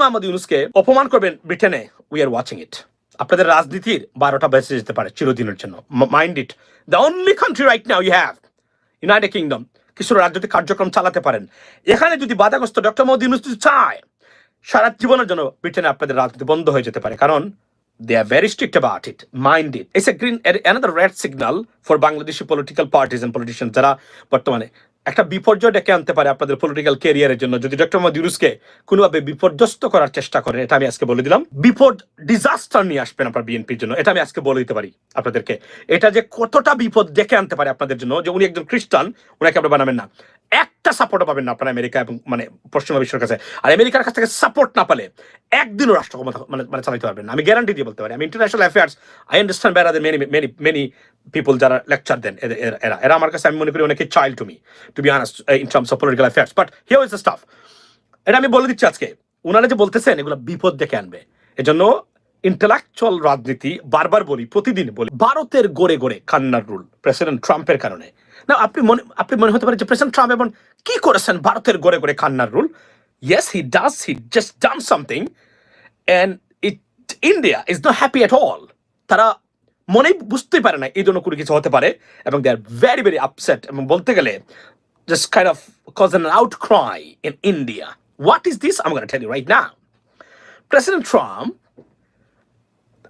মোহাম্মদ ইউনুসকে অপমান করবেন ব্রিটেনে। উই আর ওয়াচিং ইট আপনাদের রাজনীতির বারোটা বেঁচে যেতে পারে চিরদিনের জন্য। Mind it the only country right now you have United Kingdom কিছু রাজনৈতিক কার্যক্রম চালাতে পারেন। এখানে যদি বাধাগ্রস্ত ডক্টর মোহাম্মদ ইউনুস যদি চায়, সারা জীবনের জন্য ব্রিটেনে আপনাদের রাজনীতি বন্ধ হয়ে যেতে পারে। কারণ, they are very strict about it. Mind it. It's a green another red signal for bangladeshi political parties and politicians যারা বর্তমানে একটা বিপর্যয় ডেকে আনতে পারে আপনাদের পলিটিক্যাল কেরিয়ারের জন্য। যদি ডক্টর মোহাম্মদ ইউনুসকে কোনোভাবে বিপর্যস্ত করার চেষ্টা করেন এটা আমি আজকে বলে দিলাম। বিপদ ডিজাস্টার নিয়ে আসবেন আপনার বিএনপির জন্য। এটা আমি আজকে বলে দিতে পারি আপনাদেরকে। এটা যে কতটা বিপদ ডেকে আনতে পারে আপনাদের জন্য, যে উনি একজন খ্রিস্টান ওনাকে আপনি বানাবেন না। একটা সাপোর্ট পাবেন না আপনার আমেরিকা এবং মানে পশ্চিমা বিশ্বের কাছে। আর আমেরিকার কাছ থেকে সাপোর্ট না পেলে একদিনও রাষ্ট্র মানে মানে চালাতে পারবেন আমি গ্যারান্টি দিয়ে বলতে পারি। আমি ইন্টারন্যাশনাল অ্যাফেয়ার্স আই আন্ডারস্ট্যান্ড বেড়া মেনি মেনি মেনি পিপল যারা লেকচার দেন এরা এরা আমার কাছে আমি মনে করি অনেকে child to me to be honest in terms of political affairs but here is the stuff এটা আমি বলে দিচ্ছি আজকে। ওনারা যে বলতেছেন, এগুলো বিপদ দেখে আনবে। এজন্য ইন্টেলেকচুয়াল রাজনীতি বারবার বলি, প্রতিদিন বলি। ভারতের গড়ে গড়ে কান্নার রুল প্রেসিডেন্ট ট্রাম্পের কারণে। না আপনি মনে আপনি মনে হতে পারে যে প্রেসিডেন্ট ট্রাম্প এমন কি করেছেন ভারতের গড়ে গড়ে খান্নার rule yes he does he just done something and it India is not happy at all তারা মনেই বুঝতেই পারে না, এই জন্য কোনো কিছু হতে পারে, এবং they are very very upset এবং বলতে গেলে kind of cause an outcry in India. What is this? I'm going to tell you right now. President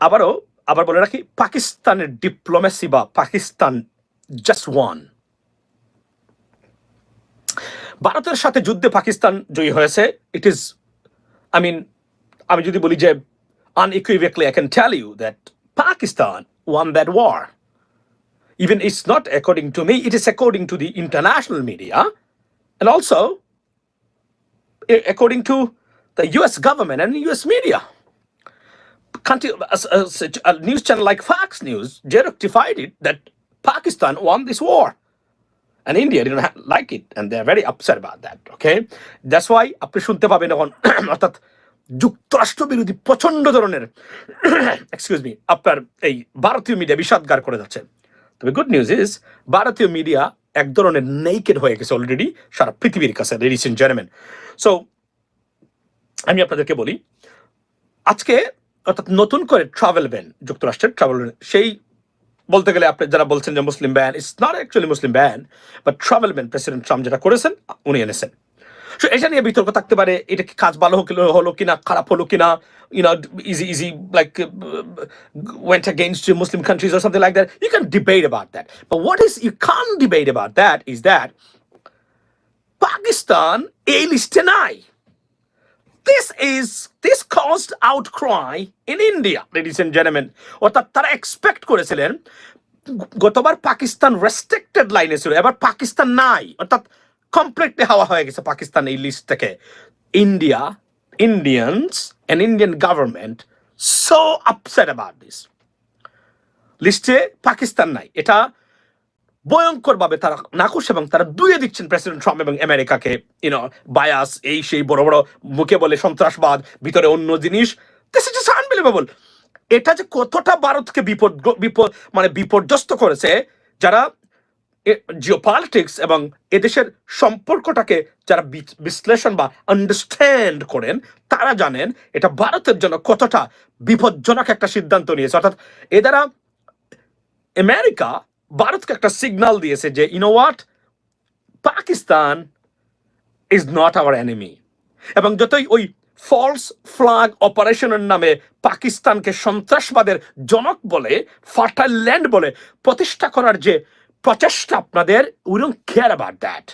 আবারও, আবার বলে রাখি, পাকিস্তানের ডিপ্লোমেসি বা পাকিস্তান জাস্ট ওয়ান ভারতের সাথে যুদ্ধে পাকিস্তান জয়ী হয়েছে ইট ইজ আই মিন আমি যদি বলি যে unequivocally I can tell you that Pakistan won that war. Even it's not according to me, it is according to the international media and also a- according to the US government and US media. Country, a, a- a news channel like Fox News they rectified it that Pakistan won this war. And India didn't like it, and they're very upset about that. Okay, that's why আপনি শুনতে পাবেন এখন অর্থাৎ যুক্তরাষ্ট্র বিরোধী প্রচণ্ড ধরনের excuse me আপনার এই ভারতীয় মিডিয়া বিষাদগার করে যাচ্ছে তবে গুড নিউজ ইজ ভারতীয় মিডিয়া এক ধরনের নেইকেড হয়ে গেছে অলরেডি সারা পৃথিবীর কাছে লেডিস এন্ড জেন্টলম্যান সো আমি আপনাদেরকে বলি আজকে অর্থাৎ নতুন করে ট্রাভেল ব্যান যুক্তরাষ্ট্রের ট্রাভেল সেই বলতে গেলে আপনি যারা বলছেন যে Muslim ban it's not actually Muslim ban but travel ban president Trump যেটা করেছেন উনি এনেছেন সো এটা নিয়ে বিতর্ক থাকতে পারে এটা কি কাজ ভালো হলো কিনা খারাপ হলো কিনা easy like uh, went against the muslim countries or something like that you can debate about that but what is you can't debate about that is that pakistan a liste নাই this is this caused outcry in India, ladies and gentlemen. অর্থাৎ তারা expect করেছিলেন গতবার Pakistan restricted লাইনে ছিল এবার পাকিস্তান নাই। অর্থাৎ কমপ্লিটলি হাওয়া হয়ে গেছে পাকিস্তান এই লিস্ট থেকে। India Indians and Indian government so upset about this লিস্টে পাকিস্তান নাই। এটা ভয়ঙ্করভাবে তারা নাকুশ এবং তারা দুয়ে দিচ্ছেন প্রেসিডেন্ট ট্রাম্প এবং আমেরিকাকে ইউনো বায়াস এই সেই বড় বড় মুখে বলে সন্ত্রাসবাদ, ভিতরে অন্য জিনিস। এটা যে কতটা ভারতকে বিপদ বিপদ মানে বিপর্যস্ত করেছে, যারা জিওপলিটিক্স এবং এদেশের সম্পর্কটাকে যারা বিশ্লেষণ বা আন্ডারস্ট্যান্ড করেন, তারা জানেন এটা ভারতের জন্য কতটা বিপজ্জনক একটা সিদ্ধান্ত নিয়েছে। অর্থাৎ এ দ্বারা আমেরিকা ভারতকে একটা সিগন্যাল দিয়েছে যে I know what Pakistan is not our enemy এবং যতই ওই ফলস ফ্লাগ অপারেশনের নামে পাকিস্তানকে সন্ত্রাসবাদের জনক বলে ফার্টাইল ল্যান্ড বলে প্রতিষ্ঠা করার যে প্রচেষ্টা আপনাদের we don't care about that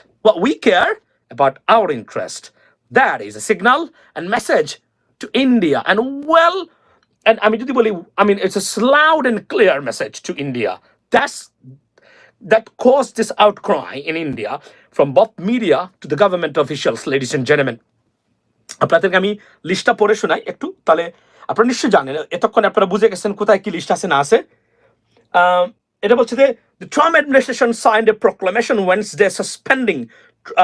we care about our interest. That is a signal and message to India. And well, and I যদি বলি, I mean, it's a loud and clear message to India. That's that caused this outcry in India from both media to the government officials, ladies and gentlemen. আপনাদেরকে আমি লিস্টটা পড়ে শোনাই একটু তাহলে আপনারা নিশ্চয়ই জানেন এতক্ষণ আপনারা বুঝে গেছেন কোথায় কি লিস্ট আছে না আছে Um, এটা বলছে যে the Trump administration signed a proclamation Wednesday suspending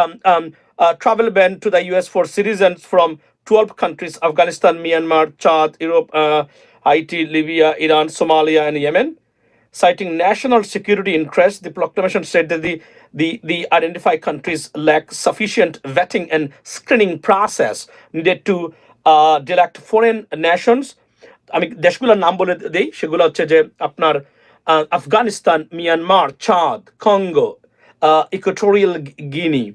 um, um, uh, travel ban to the US for citizens from 12 countries Afghanistan, Myanmar, Chad, Europe, uh, Haiti, Libya, Iran, Somalia, and Yemen. Citing national security interests, the proclamation said that the, the, the identified countries lack sufficient vetting and screening process needed to select foreign nations আমি দেশগুলোর নাম বলে দেই সেগুলো হচ্ছে যে আপনার আহ, Afghanistan Myanmar Chad Congo Equatorial Guinea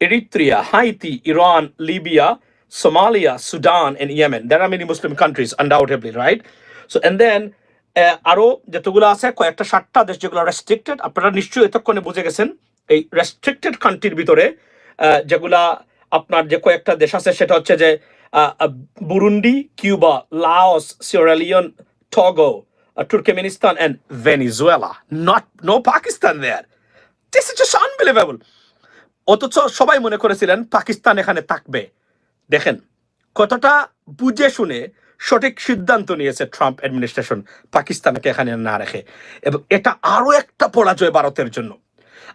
Eritrea Haiti Iran Libya Somalia Sudan and Yemen there are many muslim countries undoubtedly right so and then ah, আরও যতগুলো আছে কয়েকটা সাতটা দেশ যেগুলো রেস্ট্রিক্টেড আপনারা নিশ্চয়ই এতক্ষণে বুঝে গেছেন এই রেস্ট্রিক্টেড কান্ট্রির ভিতরে যেগুলা আপনার যে কয়েকটা দেশ আছে সেটা হচ্ছে যে Burundi Cuba Laos Sierra Leone Togo Turkmenistan and Venezuela. Not no Pakistan there this is unbelievable অথচ সবাই মনে করেছিলেন পাকিস্তান এখানে থাকবে। দেখেন কতটা বুঝে শুনে সঠিক সিদ্ধান্ত নিয়েছে ট্রাম্প অ্যাডমিনিস্ট্রেশন, পাকিস্তানকে এখানে না রেখে। এবং এটা আরও একটা পরাজয় ভারতের জন্য।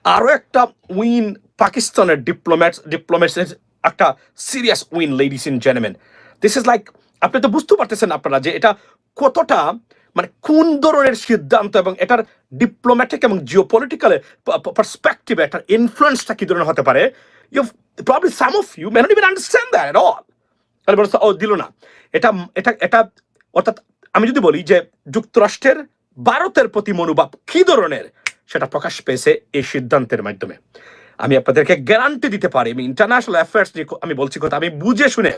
আরও একটা উইন পাকিস্তানের ডিপ্লোম্যাট ডিপ্লোমেসির একটা সিরিয়াস উইন লেডিস ইন জেনেমেন দিস ইজ লাইক আপনি তো বুঝতে পারতেছেন আপনারা যে এটা কতটা মানে কোন ধরনের সিদ্ধান্ত এবং এটার ডিপ্লোম্যাটিক এবং জিওপলিটিক্যাল পার্সপেক্টিভে এটার ইনফ্লুয়েন্সটা কি ধরনের হতে পারে? You probably some of you may not even understand that all তাহলে বলছে ও দিল না। এটা এটা এটা, অর্থাৎ আমি যদি বলি যে যুক্তরাষ্ট্রের ভারতের প্রতি মনোভাব কি ধরনের, সেটা প্রকাশ পেয়েছে এই সিদ্ধান্তের মাধ্যমে। আমি আপনাদেরকে গ্যারান্টি দিতে পারি, আমি ইন্টারন্যাশনাল অ্যাফেয়ার্স নিয়ে আমি বলছি কথা, আমি বুঝে শুনে,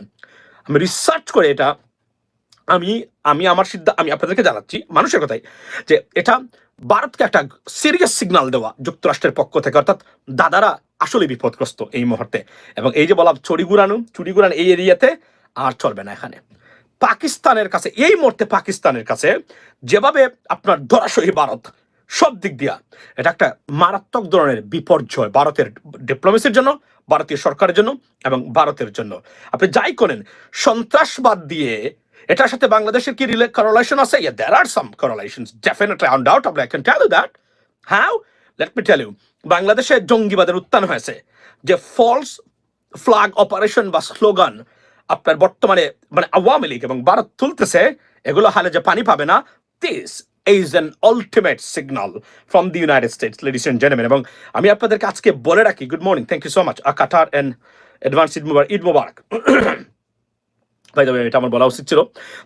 আমি রিসার্চ করে এটা, আমি আমি আমার সিদ্ধান্ত আমি আপনাদেরকে জানাচ্ছি মানুষের কথাই, যে এটা ভারতকে একটা সিরিয়াস সিগন্যাল দেওয়া যুক্তরাষ্ট্রের পক্ষ থেকে, অর্থাৎ দাদারা আসলে বিপদগ্রস্ত এই মুহূর্তে। এবং এই যে বলা চুরি গুড়ানো চুরি গুড়ানো এই এরিয়াতে আর চলবে না এখানে। পাকিস্তানের কাছে, এই মুহূর্তে পাকিস্তানের কাছে যেভাবে আপনার ধরাশয়ী ভারত, সব দিক দিয়া এটা একটা মারাত্মক ধরনের বিপর্যয় ভারতের ডিপ্লোমেসির জন্য, ভারতীয় সরকারের জন্য এবং ভারতের জন্য। আপনি যাই করেন, সন্ত্রাসবাদ দিয়ে এটার সাথে বাংলাদেশের কি রিলে করলেশন আছে? Yeah, there are some correlations, definitely undoubtedly I can tell you that. Tell বাংলাদেশে জঙ্গিবাদের উত্থান হয়েছে। যে ফলস ফ্ল্যাগ অপারেশন বা স্লোগান আপনার বর্তমানে মানে আওয়ামী লীগ এবং ভারত তুলতেছে, এগুলো হালে যে পানি পাবে না this is an ultimate signal from the United States ladies and gentleman এবং আমি আপনাদেরকে আজকে বলে রাখি good morning thank you so much a cutter and advance Eid Mubarak Eid Mubarak. By the এটা আমার বলা উচিত ছিল।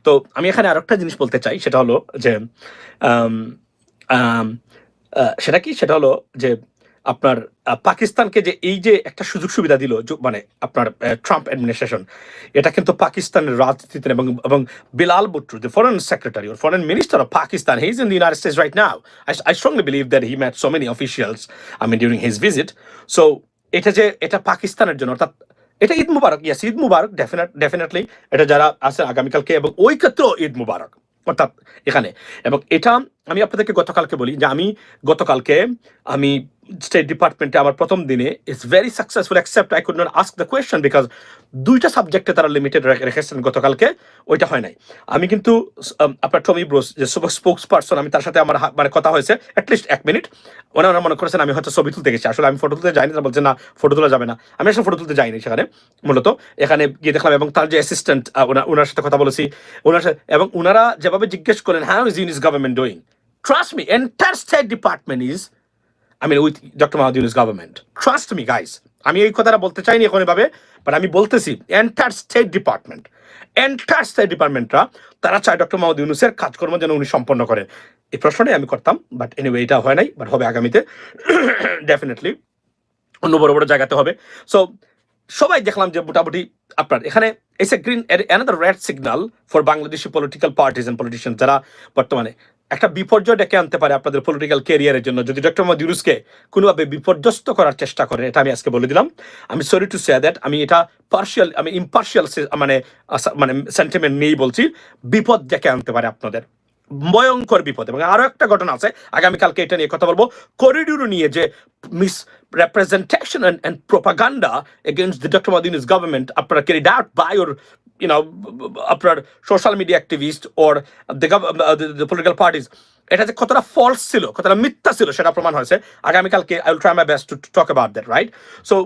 তো আমি এখানে আরেকটা জিনিস বলতে চাই, সেটা হলো যে সেটা কি? সেটা হলো যে আপনার পাকিস্তানকে যে এই যে একটা সুযোগ সুবিধা দিল মানে আপনার ট্রাম্প অ্যাডমিনিস্ট্রেশন এটা কিন্তু পাকিস্তানের রাজনীতিতে এবং এবং Bilawal Bhutto the foreign secretary or foreign minister of Pakistan he's in the United States right now. I, I strongly believe that he met so many officials I mean during his visit so এটা যে এটা পাকিস্তানের জন্য অর্থাৎ এটা Eid Mubarak yes Eid Mubarak definite definitely এটা যারা আছে আগামীকালকে এবং ওই ক্ষেত্রেও ঈদ মুবারক। অর্থাৎ এখানে। এবং এটা আমি আপনাদেরকে গতকালকে বলি যে আমি গতকালকে আমি স্টেট ডিপার্টমেন্টে আমার প্রথম দিনে it's very successful except I could not ask the question because দুইটা সাবজেক্টে তারা লিমিটেড রেখেছেন গতকালকে, ওইটা হয় নাই। আমি কিন্তু আপনার টমি ব্রোস যে স্পোক্স পার্সন আমি তার সাথে আমার মানে কথা হয়েছে অ্যাটলিস্ট এক মিনিট। ওনারা মনে করেছেন আমি হয়তো ছবি তুলতে গেছি। আসলে আমি ফটো তুলতে যাইনি, তারা বলছে, না ফটো তোলা যাবে না। আমি আসলে ফটো তুলতে যাইনি সেখানে, মূলত। এখানে গিয়ে দেখলাম, এবং তার যে অ্যাসিস্ট্যান্ট ওনার সাথে কথা বলেছি। ওনার সাথে, এবং ওনারা যেভাবে জিজ্ঞেস করেন হ্যাঁ in government doing trust me enter state department is I mean, with Dr. Mahadir's government. Trust me, guys. আমি এই কথাটা বলতে চাইনি এখন এভাবে বাট আমি বলতেছি enter state department enter state ডিপার্টমেন্টরা তারা চায় ডক্টর মাহমুদ ইউনুসের কাজকর্ম যেন উনি সম্পন্ন করেন এই প্রশ্নটাই আমি করতাম বাট এনিওয়ে এটা হয় নাই বাট হবে আগামীতে ডেফিনেটলি অন্য বড় বড় জায়গাতে হবে সো সবাই দেখলাম যে মোটামুটি আপনার এখানে as a green another red signal for Bangladeshi political parties and politician যারা বর্তমানে একটা বিপর্যয় ডেকে আনতে পারে আপনাদের পলিটিক্যাল ক্যারিয়ারের জন্য। যদি ডক্টর মোহাম্মদ ইউনুসকে কোনোভাবে বিপর্যস্ত করার চেষ্টা করেন এটা আমি আজকে বলে দিলাম। আমি সরি টু সে দ্যাট আমি এটা পার্শিয়াল আমি ইম্পার্শিয়াল মানে মানে সেন্টিমেন্ট নেই বলছি বিপদ ডেকে আনতে পারে আপনাদের। ভয়ঙ্কর বিপদ। এবং আরও একটা ঘটনা আছে আগামীকালকে এটা নিয়ে কথা বলব। করিডোর নিয়ে যে mis representation and, and propaganda against doctor Dr. Modi's government আপনারা carried out by your you know আপনার social media activist or the political parties. এটা যে কতটা ফলস ছিল, কতটা মিথ্যা ছিল সেটা প্রমাণ হয়েছে। আগামীকালকে I will try my best to talk about that right so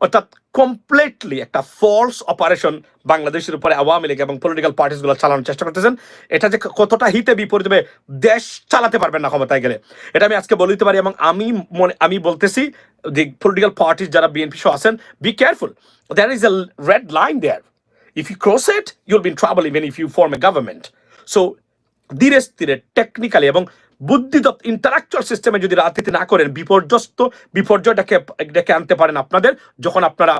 অর্থাৎ কমপ্লিটলি একটা ফলস অপারেশন বাংলাদেশের উপরে আওয়ামী লীগ এবং পলিটিক্যাল পার্টিসগুলো চালানোর চেষ্টা করতেছেন। এটা যে কতটা হিতে বিপরীত হবে, দেশ চালাতে পারবেন না ক্ষমতায় গেলে। এটা আমি আজকে বলে দিতে পারি এবং আমি মনে, আমি বলতেছি দি পলিটিক্যাল পার্টিস যারা বিএনপি সহ আছেন be careful there is a red line there If you cross it, you'll be in trouble even if you form a government. So ধীরে স্থিরে টেকনিক্যালি এবং বুদ্ধিদত্ত ইন্টারাকচুয়াল সিস্টেমে যদি রাজনীতি না করেন বিপর্যস্ত বিপর্যয় ডেকে ডেকে আনতে পারেন আপনাদের যখন আপনারা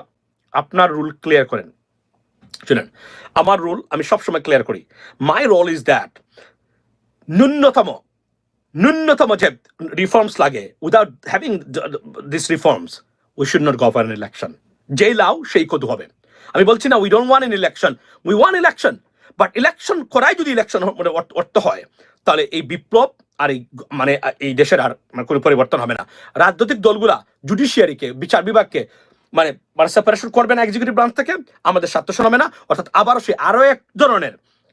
আপনার রুল ক্লিয়ার করেন। শুনেন আমার রুল আমি সবসময় ক্লিয়ার করি। মাই রোল ইজ দ্যাট ন্যূনতম ন্যূনতম যে রিফর্মস লাগে without having this reforms we should not govern election যেই লাও সেই কদু হবে। আমি বলছি না we don't want in election we want election but election করাই যদি ইলেকশন মানে অর্থ- হয়, তাহলে এই বিপ্লব আর এই মানে এই দেশের আর মানে কোনো পরিবর্তন হবে না। রাজনৈতিক দলগুলা জুডিশিয়ারিকে বিচার বিভাগকে মানে মানে সেপারেশন করবে না এক্সিকিউটিভ ব্রাঞ্চ থেকে, আমাদের স্বার্থ শোনাবে না। অর্থাৎ আবারও সে আরও এক ধরনের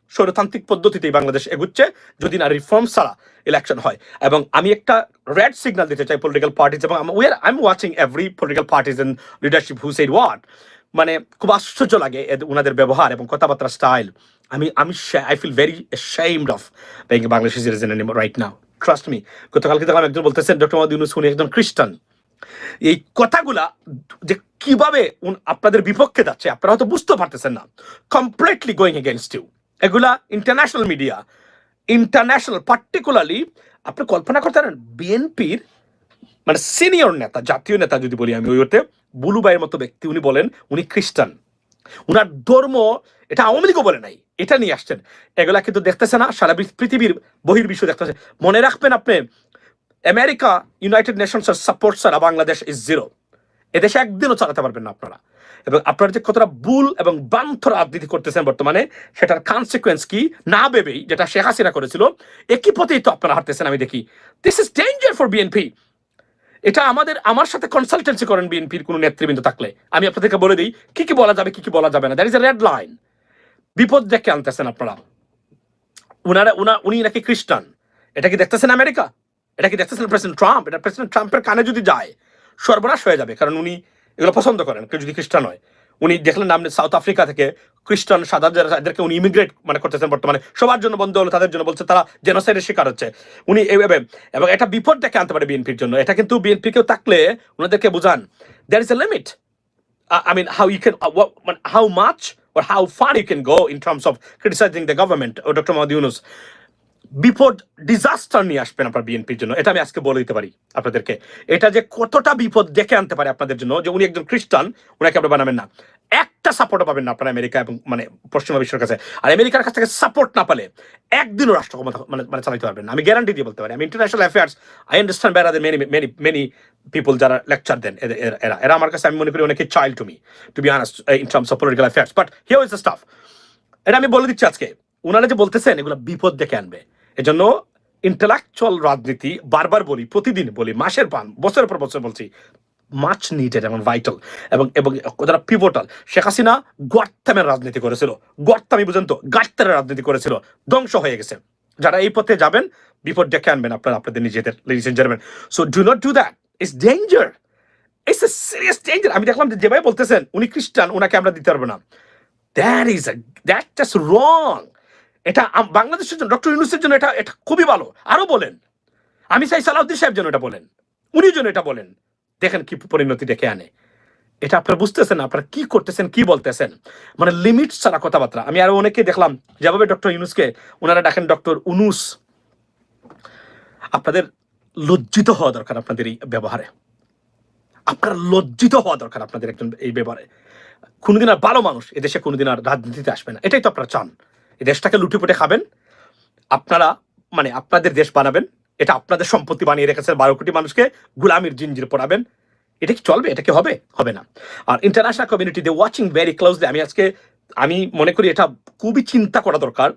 স্বৈরতান্ত্রিক পদ্ধতিতেই বাংলাদেশ এগুচ্ছে, যদি না রিফর্ম ছাড়া ইলেকশন হয়। এবং আমি একটা রেড সিগন্যাল দিতে চাই পলিটিক্যাল পার্টিজ এবং I am watching every political parties in leadership who said what মানে খুব আশ্চর্য লাগে ওনাদের ব্যবহার এবং কথাবার্তা স্টাইল। আমি আমি I feel very ashamed of a Bangladeshi citizen anymore right trust me গতকালকে দেখলাম একজন বলতেছেন, ডক্টর মোহাম্মদ ইউনুস, উনি একজন খ্রিস্টান। এই কথাগুলা যে কীভাবে আপনাদের বিপক্ষে যাচ্ছে, আপনারা হয়তো বুঝতে পারতেছেন না। কমপ্লিটলি গোয়িং এগেনস্ট ইউ এগুলা ইন্টারন্যাশনাল মিডিয়া ইন্টারন্যাশনাল পার্টিকুলারলি আপনি কল্পনা করতে পারেন বিএনপির মানে সিনিয়র নেতা, জাতীয় নেতা যদি বলি আমি ওই অর্থে বুলু ভাইয়ের মতো ব্যক্তি উনি বলেন, উনি খ্রিস্টান। উনার ধর্ম এটা আওয়ামী লীগও বলে নাই, এটা নিয়ে আসছেন। এগুলা কিন্তু দেখতেছে না, সারা পৃথি- পৃথিবীর বহির্বিশ্ব দেখতেছে। মনে রাখবেন আপনি, আমেরিকা ইউনাইটেড নেশনসের সাপোর্ট ছাড়া বাংলাদেশ ইজ জিরো এদেশে একদিনও চালাতে পারবেন না আপনারা। এবং আপনারা যে কতটা ভুল এবং বান্থ রাজনীতি করতেছেন বর্তমানে, সেটার কনসিকুয়েন্স কি না ভেবেই, যেটা শেখ হাসিনা করেছিল, একই পথেই তো আপনারা হাঁটতেছেন, আমি দেখি। This is danger for BNP এটা আমাদের, আমার সাথে কনসালটেন্সি করেন বিএনপির কোনো নেতৃবৃন্দ থাকলে। আমি আপনাদেরকে বলে দিই, কি কি বলা যাবে, কি কি বলা যাবে না। That is a red line বিপদ দেখে আনতেছেন আপনারা। উনারা, উনা, উনি নাকি খ্রিস্টান। এটা কি দেখতেছেন আমেরিকা? এটা কি দেখতেছেন প্রেসিডেন্ট ট্রাম্প এটা প্রেসিডেন্ট ট্রাম্পের কানে যদি যায়, সর্বনাশ হয়ে যাবে। কারণ উনি এগুলো পছন্দ করেন, কেউ যদি খ্রিস্টান হয়। উনি দেখলেন নাম সাউথ আফ্রিকা থেকে খ্রিস্টান সাদা যারা যাদেরকে উনি ইমিগ্রেট মানে করতেছেন বর্তমানে সবার জন্য বন্ধ হলো তাদের জন্য বলছে তারা জেনোসাইডের শিকার হচ্ছে উনি এইভাবে এবং এটা বিপদ ডেকে আনতে পারে বিএনপির জন্য এটা কিন্তু বিএনপি কেউ থাকলে ওনাদেরকে বুঝান there is a limit I I how uh, what, what- how much or how far you can go in terms of criticizing the government or Dr. Mahmoud Yunus. বিপদ ডিজাস্টার নিয়ে আসবেন আপনার বিএনপির জন্য। এটা আমি আজকে বলে দিতে পারি আপনাদেরকে। এটা যে কতটা বিপদ ডেকে আনতে পারে আপনাদের জন্য, যে উনি একজন খ্রিস্টান ওনাকে আপনি বানাবেন না। একটা সাপোর্টও পাবেন না আপনার আমেরিকা এবং মানে পশ্চিমা বিশ্বের কাছে। আর আমেরিকার কাছ থেকে সাপোর্ট না পেলে একদিনও রাষ্ট্র মানে মানে চালাতে পারবেন আমি গ্যারান্টি দিয়ে বলতে পারি। আমি ইন্টারন্যাশনাল অ্যাফেয়ার্স আই আন্ডারস্ট্যান্ড বেড়াতে মেনি মেনি মেনি পিপল যারা লেকচার দেন এরা এরা। আমার কাছে আমি মনে করি অনেকে child to me to be honest in terms of political affairs but here is the stuff এটা আমি বলে দিচ্ছি আজকে। ওনারা যে বলতেছেন, এগুলো বিপদ ডেকে আনবে। এজন্য ইন্টালেকচুয়াল রাজনীতি বারবার বলি, প্রতিদিন বলি, মাসের পান বছরের পর বছর বলছি মাছ নিডেড এবং ভাইটাল এবং এবং যারা পিভোটাল শেখ হাসিনা গর্তামের রাজনীতি করেছিল। গর্তামি বুঝেন তো রাজনীতি করেছিল। ধ্বংস হয়ে গেছে। যারা এই পথে যাবেন, বিপদ ডেকে আনবেন আপনারা, আপনাদের নিজেদের ladies and gentleman so do not do that it's danger it's a serious danger আমি দেখলাম যে যেভাবে বলতেছেন, উনি খ্রিস্টান ওনাকে আমরা দিতে পারব না। That is that just wrong এটা বাংলাদেশের জন্য, ডক্টর ইউনুসের জন্য এটা এটা খুবই ভালো। আরও বলেন। আমি চাই সালাউদ্দিন সাহেব যেন এটা বলেন। উনি যেন এটা বলেন। দেখেন কি পরিণতি ডেকে আনে। এটা আপনারা বুঝতেছেন আপনারা কি করতেছেন, কি বলতেছেন? মানে লিমিট ছাড়া কথাবার্তা। আমি আরও অনেকে দেখলাম, যেভাবে ডক্টর ইউনুসকে ওনারা ডাকেন ডক্টর উনুস। আপনাদের লজ্জিত হওয়া দরকার আপনাদের এই ব্যবহারে। আপনার লজ্জিত হওয়া দরকার আপনাদের একজন এই ব্যবহারে। কোনোদিন আর ভালো মানুষ এদেশে কোনোদিন আর রাজনীতিতে আসবে না। এটাই তো আপনারা চান। দেশটাকে লুটেপুটে খাবেন। আপনারা মানে আপনাদের দেশ বানাবেন। এটা আপনাদের সম্পত্তি বানিয়ে রেখেছেন বারো কোটি মানুষকে। গুলামির জিঞ্জির পড়াবেন। এটা কি চলবে? এটা কি হবে? হবে না। আর international community they watching very closely আমি আজকে, আমি মনে করি এটা খুবই চিন্তা করা দরকার।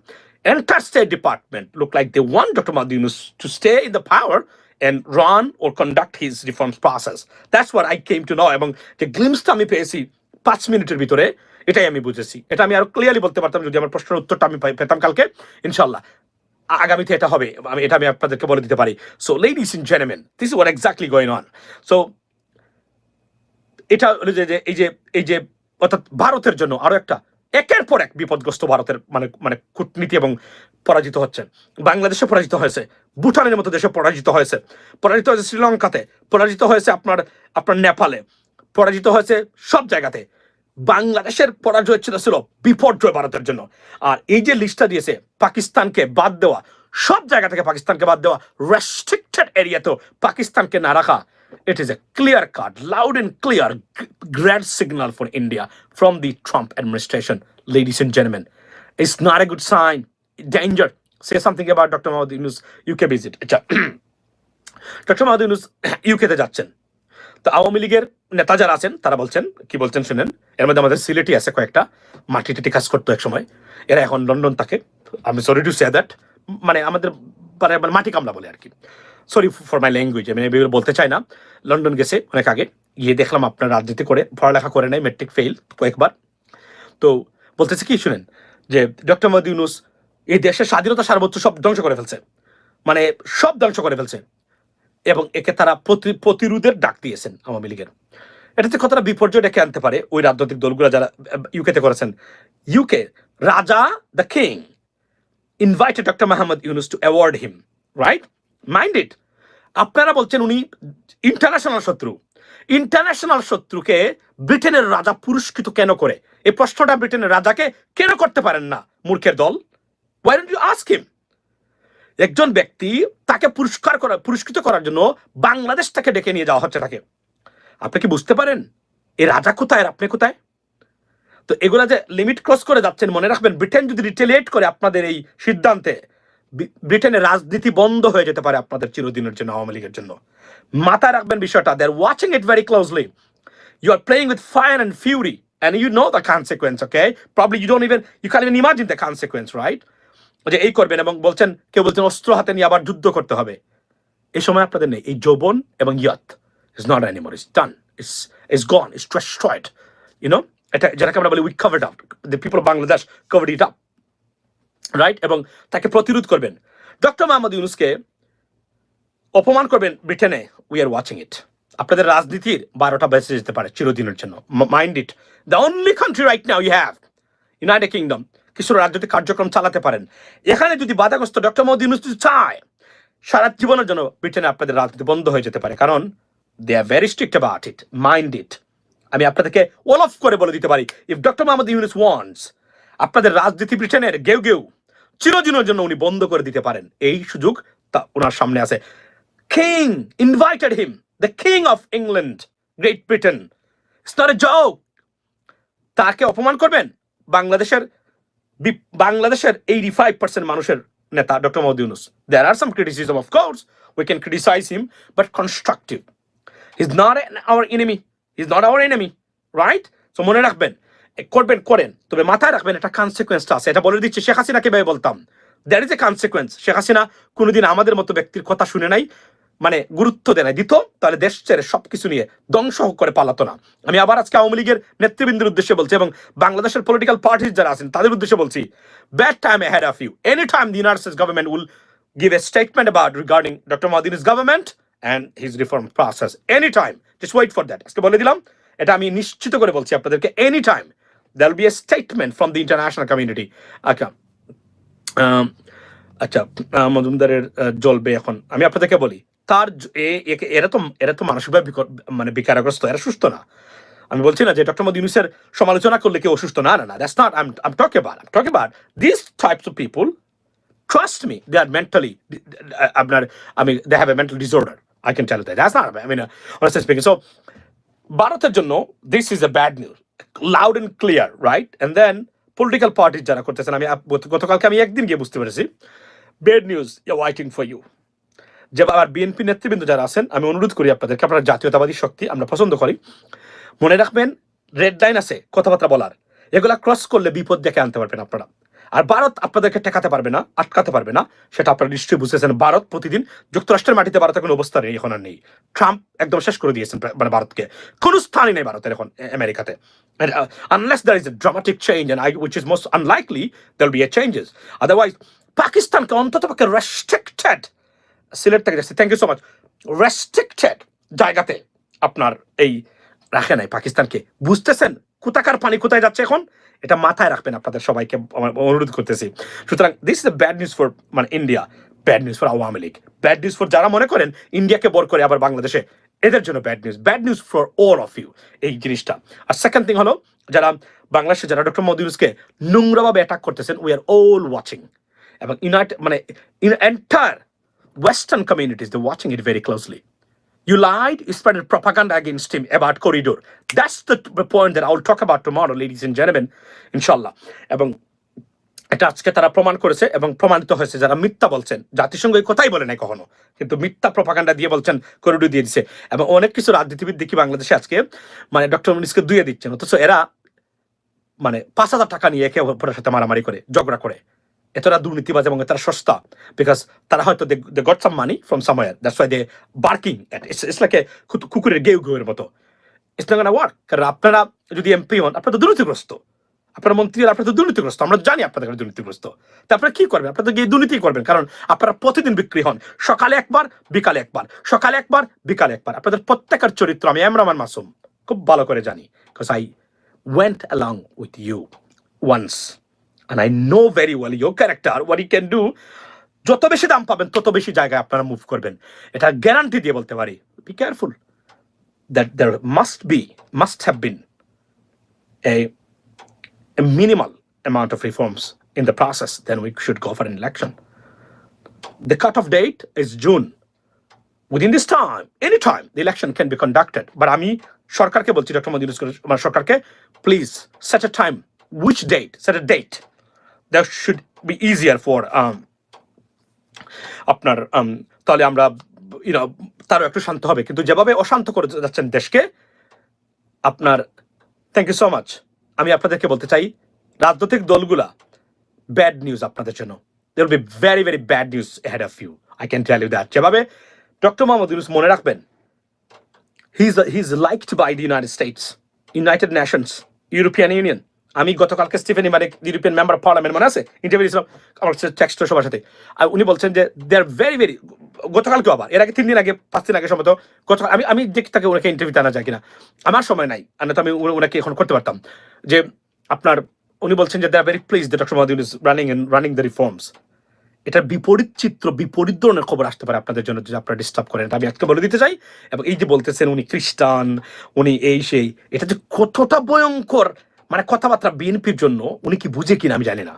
Enter state department look like they want doctor Mahmud Yunus to stay in the power and run or conduct his reforms process. That's what I came to know. এবং যে গ্লিমসটা আমি পেয়েছি পাঁচ মিনিটের ভিতরে। এটাই আমি বুঝেছি। এটা আমি আরও ক্লিয়ারলি বলতে পারতাম যদি আমার প্রশ্নের উত্তরটা আমি পেতাম কালকে। ইনশাল্লাহ আগামীতে এটা হবে। আমি এটা আমি আপনাদেরকে বলে দিতে পারি। So ladies in gentleman this is what exactly going on so এটা হলো যে এই যে এই যে অর্থাৎ ভারতের জন্য আরও একটা একের পর এক বিপদগ্রস্ত ভারতের মানে মানে কূটনীতি এবং পরাজিত হচ্ছে। বাংলাদেশে পরাজিত হয়েছে। ভুটানের মতো দেশে পরাজিত হয়েছে। পরাজিত হয়েছে শ্রীলঙ্কাতে। পরাজিত হয়েছে আপনার আপনার নেপালে। পরাজিত হয়েছে সব জায়গাতে। বাংলাদেশের পরাজয় ছিল ছিল বিপর্যয় ভারতের জন্য। আর এই যে লিস্টটা দিয়েছে, পাকিস্তানকে বাদ দেওয়া, সব জায়গা থেকে পাকিস্তানকে বাদ দেওয়া রেস্ট্রিক্টেড এরিয়াতেও পাকিস্তানকে না রাখা it is a clear cut loud and clear grand signal for India from the Trump administration ladies and gentleman it's not a good sign danger say something এবার doctor Mahmud Yunus UK visit আচ্ছা doctor Mahmud Yunus ইউকেতে যাচ্ছেন। তো আওয়ামী লীগের নেতা যারা আছেন, তারা বলছেন, কি বলছেন শুনেন, এর মধ্যে আমাদের সিলেটি আছে কয়েকটা, মাটি টাটি কাজ করতো এক সময়। এরা এখন লন্ডন থাকে। আমি সরি টু সে দ্যাট মানে আমাদের মানে মাটি কামলা বলে আর কি সরি ফর মাই ল্যাঙ্গুয়েজ আমি এগুলো বলতে চাই না। লন্ডন গেছে অনেক আগে, গিয়ে দেখলাম আপনার রাজনীতি করে, পড়ালেখা করে নাই মেট্রিক ফেল কয়েকবার। তো বলতেছে কি শুনেন, যে ডক্টর মোহাম্মদ ইউনুস এই দেশের স্বাধীনতা সার্বোচ্চ সব ধ্বংস করে ফেলছে। মানে সব ধ্বংস করে ফেলছে। এবং একে তারা প্রতি- প্রতিরোধের ডাক দিয়েছেন আওয়ামী লীগের। এটাতে কতটা বিপর্যয় ডেকে আনতে পারে ওই রাজনৈতিক দলগুলো যারা ইউকেতে করেছেন? ইউকে রাজা the king invited doctor Mahmud Yunus to award him right mind it আপনারা বলছেন উনি ইন্টারন্যাশনাল শত্রু। ইন্টারন্যাশনাল শত্রুকে ব্রিটেনের রাজা পুরস্কৃত কেন করে? এই প্রশ্নটা ব্রিটেনের রাজাকে কেন করতে পারেন না মূর্খের দল? Why don't you ask him একজন ব্যক্তি তাকে পুরস্কার করা, পুরস্কৃত করার জন্য বাংলাদেশ তাকে ডেকে নিয়ে যাওয়া হচ্ছে তাকে। আপনি কি বুঝতে পারেন? এ রাজা কোথায় আর আপনি কোথায়? তো এগুলা যে লিমিট ক্রস করে যাচ্ছেন, মনে রাখবেন, ব্রিটেন যদি রিটেলিয়েট করে আপনাদের এই সিদ্ধান্তে ব্রিটেনের রাজনীতি বন্ধ হয়ে যেতে পারে আপনাদের চিরদিনের জন্য আওয়ামী লীগের জন্য। মাথায় রাখবেন বিষয়টা they are watching it very closely you are playing with fire and fury, and you know the consequence okay probably you don't even you can't even imagine the consequence, right? যে এই করবেন এবং বলছেন, কেউ বলছেন, অস্ত্র হাতে নিয়ে আবার যুদ্ধ করতে হবে। এই সময় আপনাদের নেই। এই যৌবন এবং yet is not anymore is done is is gone is destroyed you know এটা যেটাকে আমরা বলি we covered up the people of Bangladesh covered it up right এবং তাকে প্রতিরোধ করবেন। ডক্টর মোহাম্মদ ইউনুসকে অপমান করবেন ব্রিটেনে। উই আর ওয়াচিং ইট আপনাদের রাজনীতির বারোটা বেঁচে যেতে পারে চিরদিনের জন্য। Mind it the only country right now you have United Kingdom কিছু রাজনৈতিক কার্যক্রম চালাতে পারেন। এখানে যদি বাধাগ্রস্ত ডক্টর মোহাম্মদ ইউনুস চায়, সারা জীবনের জন্য ব্রিটেনে আপনাদের রাজনীতি বন্ধ হয়ে যেতে পারে। কারণ they are very strict about it mind it আমি আপনাদেরকে ওল অফ করে বলে দিতে পারি if doctor Mohammad Yunus wants আপনাদের রাজনীতি ব্রিটেনের গেউ গেউ চিরদিনের জন্য উনি বন্ধ করে দিতে পারেন। এই সুযোগ তা ওনার সামনে আছে। King invited him the king of England Great Britain a joke তাকে অপমান করবেন বাংলাদেশের বাংলাদেশের এইটি ফাইভ পার্সেন্ট মানুষের নেতা doctor Mohammad Yunus. There are some criticism of course we can criticise him but constructive is not our enemy is not our enemy right so মনে রাখবেন করবেন, করেন, তবে মাথায় রাখবেন একটা কনসিকুয়েন্সটা আছে। এটা বলে দিচ্ছি, শেখ হাসিনা ভাই বলতাম। That is a consequence Sheikh Hasina কোনোদিন আমাদের মতো ব্যক্তির কথা শুনে নাই। মানে গুরুত্ব দেয় না দিত তাহলে দেশ ছেড়ে সবকিছু নিয়ে ধ্বংস করে পালাত না। আমি আবার আজকে আওয়ামী লীগের নেতৃবৃন্দের উদ্দেশ্যে বলছি এবং বাংলাদেশের পলিটিক্যাল পার্টি যারা আছেন, তাদের উদ্দেশ্যে বলছি bad time had of you any time the United government will give a statement about regarding doctor মাদিন is government and his reform process any time just wait for that আজকে বলে দিলাম, এটা আমি নিশ্চিত করে বলছি আপনাদেরকে any time there'll be a statement from the international community আচ্ছা আচ্ছা মজুমদারের জ্বলবে এখন। আমি আপনাদেরকে বলি তার এ- এরা তো এরা তো মানসিকভাবে মানে বিকারগ্রস্ত এরা সুস্থ না আমি বলছি না যে ডক্টর মোদী ইউনুসের সমালোচনা করলে কেউ অসুস্থ না না না that's not I am talking I am talking about this types of people trust me, they are mentally they have a mental disorder. I can tell you that. That's not, I mean, uh, honestly speaking. So, ভারতের জন্য this is a bad news loud and clear right and then political party যারা করতেছেন আমি গতকালকে আমি একদিন গিয়ে বুঝতে পেরেছি bad news you waiting for you যে আবার বিএনপি নেতৃবৃন্দ যারা আছেন, আমি অনুরোধ করি আপনাদেরকে, আপনারা জাতীয়তাবাদী শক্তি আমরা পছন্দ করি। মনে রাখবেন, রেড লাইন আছে, কথাবার্তা বলার। এগুলা ক্রস করলে বিপদ দেখে আনতে পারবেন আপনারা। আর ভারত আপনাদেরকে ঠেকাতে পারবে না, আটকাতে পারবে না, সেটা আপনারা নিশ্চয়ই বুঝতেছেন ভারত প্রতিদিন যুক্তরাষ্ট্রের মাটিতে ভারতের কোনো অবস্থা নেই, এখন আর নেই। ট্রাম্প একদম শেষ করে দিয়েছেন মানে ভারতকে। কোনো স্থানই নেই ভারতের এখন আমেরিকাতে। Unless there is a dramatic change and I which is most unlikely there be a changes otherwise পাকিস্তানকে অন্তত পক্ষে রেস্ট্রিক্টেড সিলেট থেকে যাচ্ছে। Thank you so much restricted জায়গাতে আপনার এই রাখে নাই পাকিস্তানকে। বুঝতেছেন? কোথাকার পানি কোথায় যাচ্ছে এখন? এটা মাথায় রাখবেন আপনাদের সবাইকে অনুরোধ করতেছি। সুতরাং this is bad news for মানে India bad news for Awami League. Bad news for যারা মনে করেন ইন্ডিয়াকে বর করে আবার বাংলাদেশে, এদের জন্য bad news bad news for all of you এই জিনিসটা। আর সেকেন্ড থিং হলো, যারা বাংলাদেশে, যারা ডক্টর মোদী ইউনুসকে নোংরাভাবে অ্যাটাক করতেছেন উই আর অল ওয়াচিং এবং ইউনাইটেড মানে entire western communities they watching it very closely You lied, you spread propaganda against him about corridor. That's the point that I'll talk about tomorrow, ladies and gentlemen, inshallah. এটা আজকে তারা প্রমাণ করেছে এবং প্রমাণিত হয়েছে যারা মিথ্যা বলছেন জাতিসংঘ কথাই বলে নাই কখনো কিন্তু মিথ্যা প্রপাগান্ডা দিয়ে বলছেন করিডোর দিয়ে দিছে এবং অনেক কিছু রাজনীতিবিদ দেখি বাংলাদেশে আজকে মানে ডক্টর মনিসকে দুয়ে দিচ্ছেন অথচ এরা মানে পাঁচ হাজার টাকা নিয়ে একে অপরের সাথে মারামারি করে ঝগড়া করে এতটা দুর্নীতিবাজ এবং তারা সস্তা বিকজ তারা হয়তো they got some money from somewhere that's why they barking it's like কুকুরের গেউ গেউয়ের মতো। ইটস নট ওয়ার্ক কারণ আপনারা যদি এমপি হন, আপনারা তো দুর্নীতিগ্রস্ত। আপনার মন্ত্রী, আপনারা তো দুর্নীতিগ্রস্ত। আমরা জানি আপনাদের দুর্নীতিগ্রস্ত। তা আপনারা কি করবেন? আপনারা তো গিয়ে দুর্নীতি করবেন। কারণ আপনারা প্রতিদিন বিক্রি হন। সকালে একবার, বিকালে একবার। সকালে একবার, বিকালে একবার। আপনাদের প্রত্যেকের চরিত্র, আমি এমরামান মাসুম, খুব ভালো করে জানি। Because I went along with you once. and I know very well your character what you can do যত বেশি দাম পাবেন তত বেশি জায়গায় আপনারা মুভ করবেন এটা গ্যারান্টি দিয়ে বলতে পারি be careful that there must be must have been a, a minimal amount of reforms in the process then we should go for an election the cutoff date is June within this time anytime the election can be conducted but আমি সরকারকে বলছি doctor Modi মানে সরকারকে please set a time which date set a date should be easier for um, আপনার um, তাহলে আমরা তারও একটু শান্ত হবে। কিন্তু যেভাবে অশান্ত করে যাচ্ছেন দেশকে আপনার থ্যাংক ইউ সো মাচ আমি আপনাদেরকে বলতে চাই রাজনৈতিক দলগুলা ব্যাড নিউজ আপনাদের জন্য। There be very very bad news head of you I can tell you that যেভাবে ডক্টর মোহাম্মদ ইউনুস মনে রাখবেন he is he is liked by the United States United Nations European Union আমি গতকালকে স্টিফেন ইমারে European member parliament মনে আছে? Interview দিয়েছিলাম আমার টেক্সট সবার সাথে। আর উনি বলছেন যে দে আর ভেরি ভেরি গতকালকেও আবার, এর আগে তিন দিন আগে, পাঁচ দিন আগে সম্ভবত, গতকাল, আমি আমি দেখি তাকে ওনাকে ইন্টারভিউ আনা যায় কিনা। আমার সময় নাই, আর তো আমি ওনাকে এখন করতে পারতাম। যে আপনার, উনি বলছেন যে they are very please the doctor Mohammad Yunus running and running the reforms এটার বিপরীত চিত্র, বিপরীত ধরনের খবর আসতে পারে আপনাদের জন্য, যদি আপনারা ডিস্টার্ব করেন। আমি আজকে বলে দিতে চাই, এবং এই যে বলতেছেন উনি খ্রিস্টান, উনি এই সেই, এটা যে কতটা ভয়ঙ্কর মানে কথাবার্তা বিএনপির জন্য উনি কি বুঝে কিনা আমি জানি না।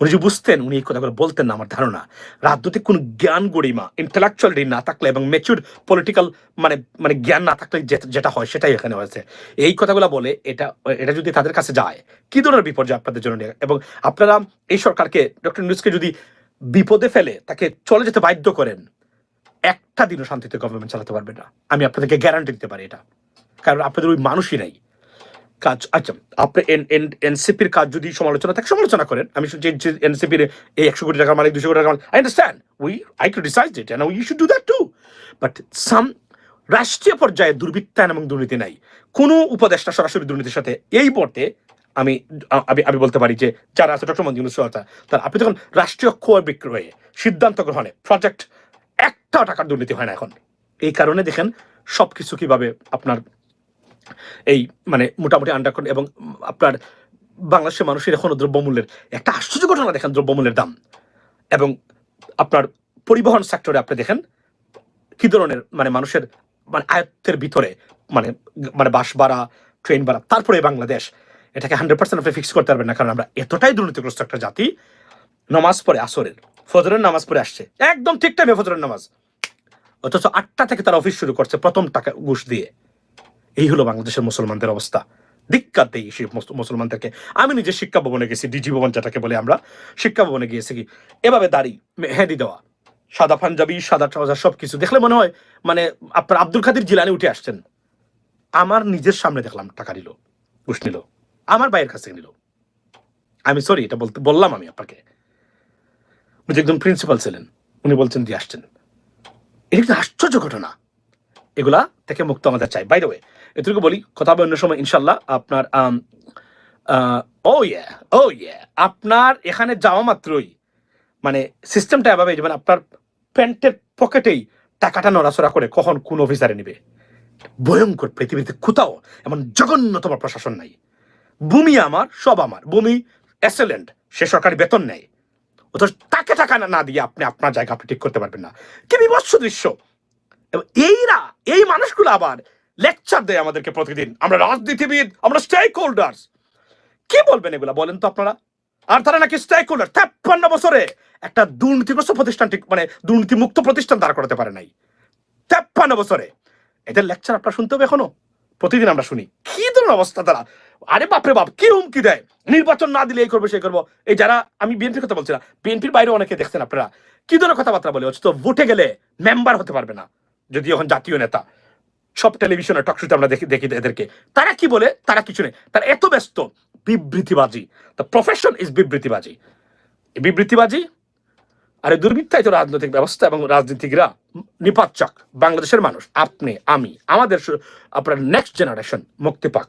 উনি যে বুঝতেন, উনি এই কথাগুলো বলতেন না আমার ধারণা। রাজনৈতিক কোন জ্ঞান গরিমা ইন্টেলেকচুয়ালিটি না থাকলে এবং মেচুর পলিটিক্যাল মানে মানে জ্ঞান না থাকলে যেটা হয় সেটাই এখানে হয়েছে। এই কথাগুলো বলে এটা এটা যদি তাদের কাছে যায়, কি ধরনের বিপর্যয় আপনাদের জন্য এবং আপনারা এই সরকারকে ডক্টর নিউজকে যদি বিপদে ফেলে, তাকে চলে যেতে বাধ্য করেন, একটা দিনও শান্তিতে গভর্নমেন্ট চালাতে পারবে না। আমি আপনাদেরকে গ্যারান্টি দিতে পারি এটা। কারণ আপনাদের ওই মানুষই নাই। কাজ আচ্ছা আপনি এনসিপির কাজ যদি সমালোচনা থাকে, সমালোচনা করেন। আমি যে এনসিপির এই একশো কোটি টাকার মালিক, দুশো কোটি টাকার মালিক I understand we I criticise it and you should do that too but some রাষ্ট্রীয় পর্যায়ে দুর্বৃত্তায়ন এবং দুর্নীতি নাই। কোনো উপদেষ্টা সরাসরি দুর্নীতির সাথে এই পথে আমি আমি আমি বলতে পারি যে যারা আছে, ডক্টর মঞ্জুর সহায়তা তার, আপনি যখন রাষ্ট্রীয় ক্রয় বিক্রয়ে সিদ্ধান্ত গ্রহণে প্রজেক্ট একটাও টাকার দুর্নীতি হয় না এখন। এই কারণে দেখেন সবকিছু কীভাবে আপনার এই মানে মোটামুটি আন্ডার এবং আপনার বাংলাদেশের মানুষের এখনও দ্রব্যমূল্যের একটা আশ্চর্য ঘটনা দেখেন, দ্রব্যমূল্যের দাম। এবং আপনার পরিবহন সেক্টরে আপনি দেখেন, কি ধরনের মানে মানুষের মানে আয়ত্তের ভিতরে মানে মানে বাস ভাড়া ট্রেন ভাড়া, তারপরে বাংলাদেশ, এটাকে হান্ড্রেড পার্সেন্ট আপনি ফিক্স করতে পারবেন না, কারণ আমরা এতটাই দুর্নীতিগ্রস্ত একটা জাতি, নমাজ পড়ে আসরের, ফজরের নামাজ পড়ে আসছে, একদম ঠিক টাইমে ফজরের নামাজ। অথচ আটটা থেকে তারা অফিস শুরু করছে প্রথম টাকা ঘুষ দিয়ে। এই হলো বাংলাদেশের মুসলমানদের অবস্থা। দিক্কাত দেই সেই মুসলমানদেরকে। আমি নিজে শিক্ষা ভবনে গেছি, ডিজি ভবন যেটাকে বলে আমরা। শিক্ষা ভবনে গিয়েছি কি? এভাবে দাড়ি, মেহেদি দেওয়া, সাদা পাঞ্জাবি, সাদা ট্রাউজার সব কিছু দেখলে মনে হয় মানে আপনার আব্দুল খাদির জিলানি উঠে আসছেন। আমার নিজের সামনে দেখলাম, টাকা নিল, ঘুষ নিল। আমার ভাইয়ের কাছ নিল। আমি সরি এটা বলতে বললাম আমি আপনাকে। উনি একজন প্রিন্সিপাল ছিলেন, উনি বলছেন, দিয়ে আসছেন। এটা কিন্তু আশ্চর্য ঘটনা। এগুলা থেকে মুক্ত আমাদের চাই। বাই দ্য ওয়ে এটুকু বলি, কথা হবে অন্য সময় ইনশাল্লাহ আপনার ও ইয়ে ও ইয়ে আপনার এখানে যাওয়া মাত্রই মানে সিস্টেমটা এভাবে, যে মানে আপনার প্যান্টের পকেটেই টাকাটা নড়াচড়া করে কখন কোন অফিসারে নিবে। ভয়ঙ্কর পৃথিবীতে কোথাও এমন জঘন্যতম প্রশাসন নাই। ভূমি আমার, সব আমার। ভূমি এক্সেলেন্ট সে সরকারি বেতন নেয়। অথচ তাকে টাকা না- দিয়ে আপনি আপনার জায়গা আপনি ঠিক করতে পারবেন না। কি বিভৎস দৃশ্য! এইরা, এই মানুষগুলো আবার লেকচার দেয় আমাদেরকে প্রতিদিন। আমরা রাজনীতিবিদ, আমরা স্টেক হোল্ডার্স কি বলবেন এগুলা বলেন তো আপনারা? আর তারা নাকি স্টেক হোল্ডার তেপ্পান্ন বছরে একটা দুর্নীতিগ্রস্ত প্রতিষ্ঠান ঠিক মানে দুর্নীতি মুক্ত প্রতিষ্ঠান দাঁড় করাতে পারে নাই। তেপ্পান্ন বছরে। এদের লেকচার আপনারা শুনতে হবে এখনও? প্রতিদিন আমরা শুনি। কি ধরনের অবস্থা তারা? আরে বাপরে বাপ, কি হুমকি দেয়? নির্বাচন না দিলে এই করব, সেই করব। এই যারা, আমি বিএনপির কথা বলছি না, বিএনপির বাইরে অনেকে দেখছেন আপনারা। কি ধরনের কথাবার্তা বলে? তো ভোটে গেলে মেম্বার হতে পারবে না। যদি এখন জাতীয় নেতা, সব টেলিভিশনে টকশোতে আমরা দেখি দেখি এদেরকে। তারা কি বলে? তারা কিছু নেই। তারা এত ব্যস্ত। বিবৃতিবাজি। দ্য প্রফেশন ইজ বিবৃতিবাজি। বিবৃতিবাজি, আর এই দুর্বৃত্তায়িত রাজনৈতিক ব্যবস্থা এবং রাজনীতিকরা নিপাতচক বাংলাদেশের মানুষ, আপনি, আমি, আমাদের আপনার নেক্সট জেনারেশন মুক্তি পাক।